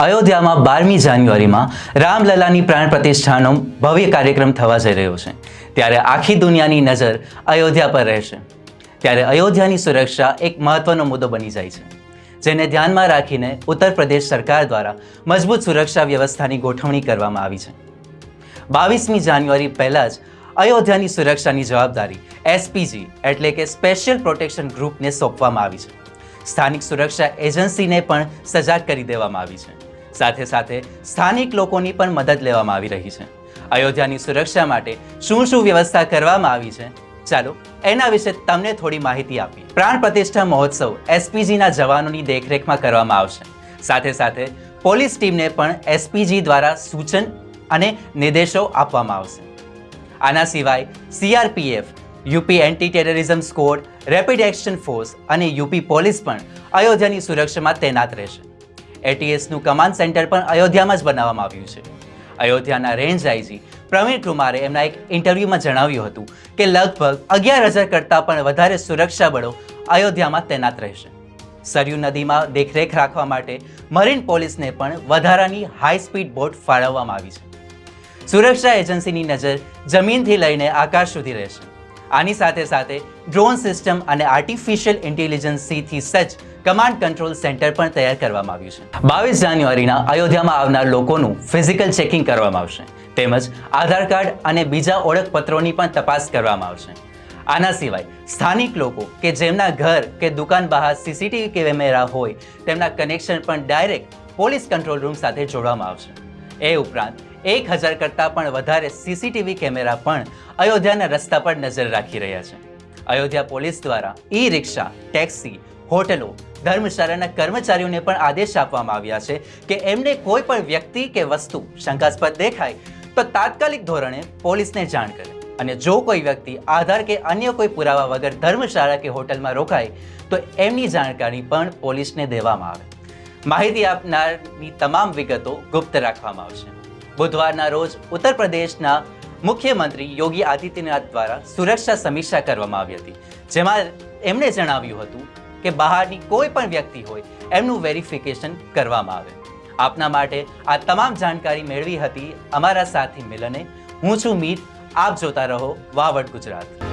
અયોધ્યામાં બારમી જાન્યુઆરીમાં રામલલાની પ્રાણ પ્રતિષ્ઠાનો ભવ્ય કાર્યક્રમ થવા જઈ રહ્યો છે. ત્યારે આખી દુનિયાની નજર અયોધ્યા પર રહેશે. ત્યારે અયોધ્યાની સુરક્ષા એક મહત્વનો મુદ્દો બની જાય છે. જેને ધ્યાનમાં રાખીને ઉત્તર પ્રદેશ સરકાર દ્વારા મજબૂત સુરક્ષા વ્યવસ્થાની ગોઠવણી કરવામાં આવી છે. બાવીસમી જાન્યુઆરી પહેલાં જ અયોધ્યાની સુરક્ષાની જવાબદારી એસપીજી એટલે કે સ્પેશિયલ પ્રોટેક્શન ગ્રુપને સોંપવામાં આવી છે. સ્થાનિક સુરક્ષા એજન્સીને પણ સજાગ કરી દેવામાં આવી છે. સાથે સાથે સ્થાનિક લોકોની પણ મદદ લેવામાં આવી રહી છે. અયોધ્યાની સુરક્ષા માટે શું શું વ્યવસ્થા કરવામાં આવી છે? ચાલો એના વિશે તમને થોડી માહિતી આપી પ્રાણ પ્રતિષ્ઠા મહોત્સવ એસપીજીના જવાનોની દેખરેખમાં કરવામાં આવશે. સાથે સાથે પોલીસ ટીમને પણ એસપીજી દ્વારા સૂચન અને નિર્દેશો આપવામાં આવશે. આના સિવાય CRPF, UP anti terrorism squad, rapid action force અને યુપી પોલીસ પણ અયોધ્યાની સુરક્ષામાં તૈનાત રહેશે. એટીએસનું કમાન્ડ સેન્ટર પણ અયોધ્યામાં જ બનાવવામાં આવ્યું છે. અયોધ્યાના રેન્જ આઈજી પ્રવીણ કુમારે એમના એક ઇન્ટરવ્યૂમાં જણાવ્યું હતું કે લગભગ અગિયાર હજાર કરતાં પણ વધારે સુરક્ષા બળો અયોધ્યામાં તૈનાત રહેશે. સરયુ નદીમાં દેખરેખ રાખવા માટે મરીન પોલીસને પણ વધારાની હાઈ સ્પીડ બોટ ફાળવવામાં આવી છે. સુરક્ષા એજન્સીની નજર જમીનથી લઈને આકાશ સુધી રહેશે. આની સાથે સાથે ડ્રોન સિસ્ટમ અને આર્ટિફિશિયલ ઇન્ટેલિજન્સથી સજ્જ કમાન્ડ કંટ્રોલ સેન્ટર પણ તૈયાર કરવામાં આવ્યું છે. બાવીસ જાન્યુઆરીના અયોધ્યામાં આવનાર લોકોનું ફિઝિકલ ચેકિંગ કરવામાં આવશે. તેમજ આધાર કાર્ડ અને બીજા ઓળખપત્રોની પણ તપાસ કરવામાં આવશે. આના સિવાય સ્થાનિક લોકો કે જેમના ઘર કે દુકાન બહાર સીસીટીવી કેમેરા હોય તેમના કનેક્શન પણ ડાયરેક્ટ પોલીસ કંટ્રોલ રૂમ સાથે જોડવામાં આવશે. એ ઉપરાંત એક હજાર કરતાં પણ વધારે સીસીટીવી કેમેરા પણ અયોધ્યાના રસ્તા પર નજર રાખી રહ્યા છે. અયોધ્યા પોલીસ દ્વારા ઈ રિક્ષા ટેક્સી, હોટલો, ધર્મશાળાના કર્મચારીઓને પણ આદેશ આપવામાં આવ્યા છે કે એમને કોઈ પણ વ્યક્તિ કે વસ્તુ શંકાસ્પદ દેખાય તો તાત્કાલિક ધોરણે પોલીસને જાણ કરે. અને જો કોઈ વ્યક્તિ આધાર કે અન્ય કોઈ પુરાવા વગર ધર્મશાળા કે હોટલમાં રોકાય, તો એમની જાણકારી પણ પોલીસને દેવામાં આવે. માહિતી આપનારની તમામ વિગતો ગુપ્ત રાખવામાં આવશે. બુધવારના રોજ ઉત્તર પ્રદેશના મુખ્યમંત્રી યોગી આદિત્યનાથ દ્વારા સુરક્ષા સમીક્ષા કરવામાં આવી હતી, જેમાં એમણે જણાવ્યું હતું કે બહારની કોઈ પણ વ્યક્તિ હોય એમનું વેરિફિકેશન કરવામાં આવે. આપના માટે આ તમામ જાણકારી મેળવી હતી અમારા સાથી મિલને. હું છું મીત, આપ જોતા રહો વાવડ ગુજરાત.